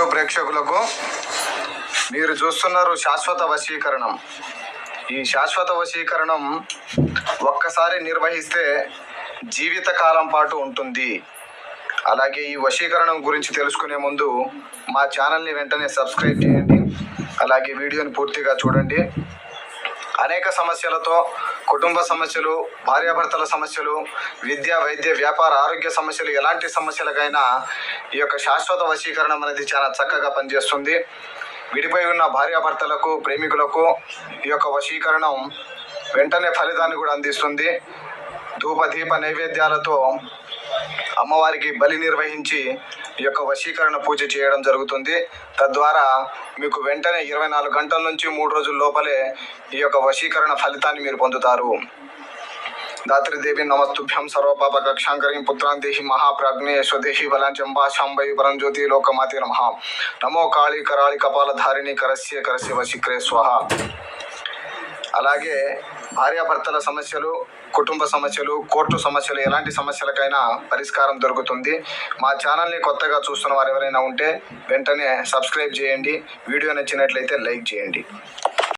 YouTube ప్రేక్షకులకు మీరు చూస్తున్నారు శాశ్వత వశీకరణం. ఈ శాశ్వత వశీకరణం ఒక్కసారి నిర్వహిస్తే జీవితకాలం పాటు ఉంటుంది. అలాగే ఈ వశీకరణం గురించి తెలుసుకునే ముందు మా ఛానల్ని వెంటనే సబ్స్క్రైబ్ చేయండి. అలాగే వీడియోని పూర్తిగా చూడండి. అనేక సమస్యలతో కుటుంబ సమస్యలు భార్యాభర్తల సమస్యలు విద్య వైద్య వ్యాపార ఆరోగ్య సమస్యలు ఎలాంటి సమస్యలకైనా ఈ యొక్క శాశ్వత వశీకరణం అనేది చాలా చక్కగా పనిచేస్తుంది. విడిపోయి ఉన్న భార్యాభర్తలకు ప్రేమికులకు ఈ యొక్క వశీకరణం వెంటనే ఫలితాన్ని కూడా అందిస్తుంది. ధూప దీప నైవేద్యాలతో అమ్మవారికి బలి నిర్వహించి ఈ యొక్క వశీకరణ పూజ చేయడం జరుగుతుంది. తద్వారా మీకు వెంటనే ఇరవై నాలుగు గంటల నుంచి మూడు రోజుల లోపలే ఈ యొక్క వశీకరణ ఫలితాన్ని మీరు పొందుతారు. దాత్రిదేవి నమస్తుభ్యం సర్వపాప కక్షాంకరీం పుత్రాన్ దేహి మహాప్రాజ్ఞే స్వదేహి బలాంచంబా శాంబై పరంజ్యోతి లోకమాతి నమ నమో కాళీ కరాళి కపాలధారిణి కరస్య కరస్య వశీకరే స్వహ అలాగే భార్యాభర్తల సమస్యలు కుటుంబ సమస్యలు కోర్టు సమస్యలు ఎలాంటి సమస్యలకైనా పరిష్కారం దొరుకుతుంది. మా ఛానల్ని కొత్తగా చూస్తున్న వారు ఎవరైనా ఉంటే వెంటనే సబ్స్క్రైబ్ చేయండి. వీడియో నచ్చినట్లయితే లైక్ చేయండి.